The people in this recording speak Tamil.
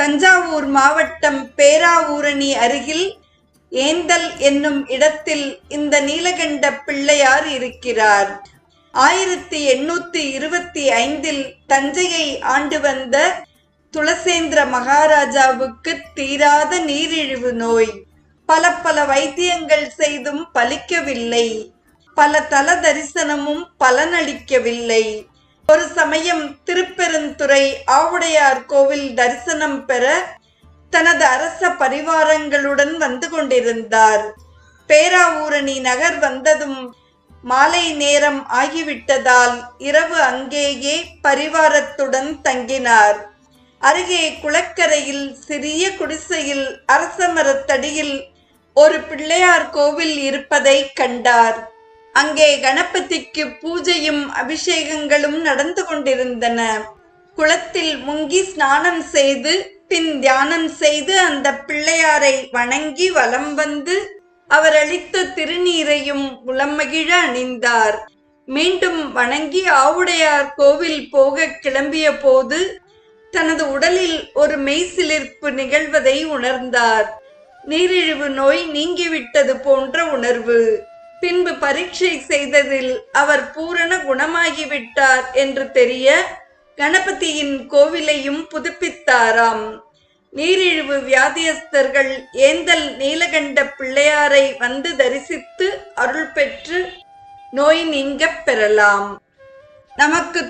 தஞ்சாவூர் மாவட்டம் பேராவூரணி அருகில் ஏந்தல் என்னும் இடத்தில் இந்த நீலகண்ட பிள்ளையார் இருக்கிறார். ஆயிரத்தி எண்ணூத்தி இருபத்தி ஐந்தில் தஞ்சையை ஆண்டு வந்த துளசேந்திர மகாராஜாவுக்கு தீராத நீரிழிவு நோய். பல பல வைத்தியங்கள் செய்தும் பலிக்கவில்லை. பல தல தரிசனமும் பலனளிக்கவில்லை. ஒரு சமயம் திருப்பெருந்துறை ஆவுடையார் கோவில் தரிசனம் பெற தனது அரச பரிவாரங்களுடன் வந்து கொண்டிருந்தார். பேராவூரணி நகர் வந்ததும் மாலை நேரம் ஆகிவிட்டதால் இரவு அங்கேயே பரிவாரத்துடன் தங்கினார். அருகே குளக்கரையில் சிறிய குடிசையில் அரச மரத்தடியில் ஒரு பிள்ளையார் கோவில் இருப்பதை கண்டார். அங்கே கணபதிக்கு பூஜையும் அபிஷேகங்களும் நடந்து கொண்டிருந்தன. குளத்தில் முங்கி ஸ்நானம் செய்து பின் தியானம் செய்து அந்த பிள்ளையாரை வணங்கி வலம் வந்து அவர் அளித்த திருநீரையும் உளமகிழ அணிந்தார். மீண்டும் வணங்கி ஆவுடையார் கோவில் போக கிளம்பிய போது தனது உடலில் ஒரு மெய்சிலிர்ப்பு நிகழ்வதை உணர்ந்தார். நீரிழிவு நோய் நீங்கிவிட்டது போன்ற உணர்வு. பின்பு பரீட்சை செய்ததில் அவர் பூரண குணமாகிவிட்டார் என்று தெரிய கணபதியின் கோவிலையும் புதுப்பித்தாராம். நீரிழிவு வியாதியஸ்தர்கள் ஏந்தல் நீலகண்ட பிள்ளையாரை வந்து தரிசித்து அருள் பெற்று நோய் நீங்கப் பெறலாம். நமக்கு